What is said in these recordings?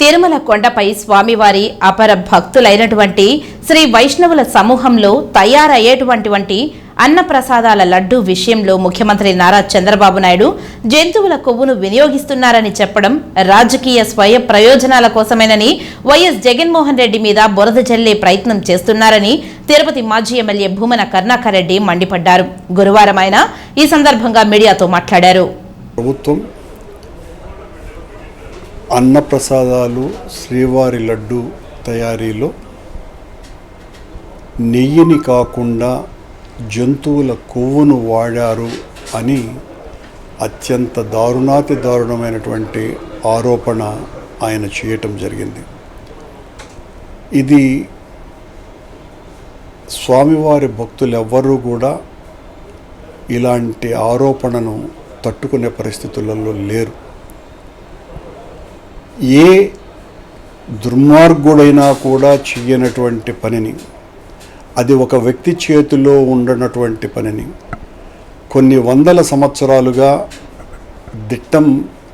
తిరుమల కొండపై స్వామివారి అపర భక్తులైనటువంటి శ్రీ వైష్ణవుల సమూహంలో తయారయ్యేటువంటి అన్నప్రసాదాల లడ్డూ విషయంలో ముఖ్యమంత్రి నారా చంద్రబాబు నాయుడు జంతువుల కొవ్వును వినియోగిస్తున్నారని చెప్పడం రాజకీయ స్వయ ప్రయోజనాల కోసమేనని వైఎస్ జగన్మోహన్ రెడ్డి మీద బురద జల్లే ప్రయత్నం చేస్తున్నారని తిరుపతి మాజీ ఎమ్మెల్యే భూమన కరుణాకర్ రెడ్డి మండిపడ్డారు. గురువారం ఆయన ఈ సందర్భంగా మీడియాతో మాట్లాడారు. ప్రభుత్వం అన్నప్రసాదాలు శ్రీవారి లడ్డు తయారీలో నెయ్యిని కాకుండా జంతువుల కొవ్వును వాడారు అని అత్యంత దారుణాతి దారుణమైనటువంటి ఆరోపణ ఆయన చేయటం జరిగింది. ఇది స్వామివారి భక్తులెవ్వరూ కూడా ఇలాంటి ఆరోపణను తట్టుకునే పరిస్థితులలో లేరు. ఏ దుర్మార్గుడైనా కూడా చేయనటువంటి పనిని అది ఒక వ్యక్తి చేతిలో ఉండనటువంటి పనిని కొన్ని వందల సంవత్సరాలుగా దిట్టం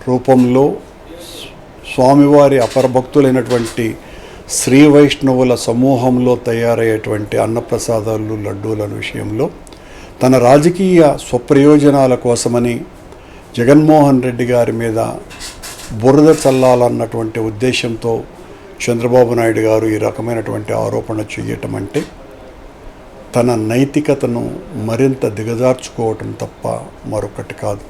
రూపంలో స్వామివారి అపరభక్తులైనటువంటి శ్రీ వైష్ణవుల సమూహంలో తయారయ్యేటువంటి అన్నప్రసాదాలు లడ్డూల విషయంలో తన రాజకీయ స్వప్రయోజనాల కోసమని జగన్మోహన్ రెడ్డి గారి మీద బురద చల్లాలన్నటువంటి ఉద్దేశంతో చంద్రబాబు నాయుడు గారు ఈ రకమైనటువంటి ఆరోపణ చేయటం అంటే తన నైతికతను మరింత దిగజార్చుకోవటం తప్ప మరొకటి కాదు.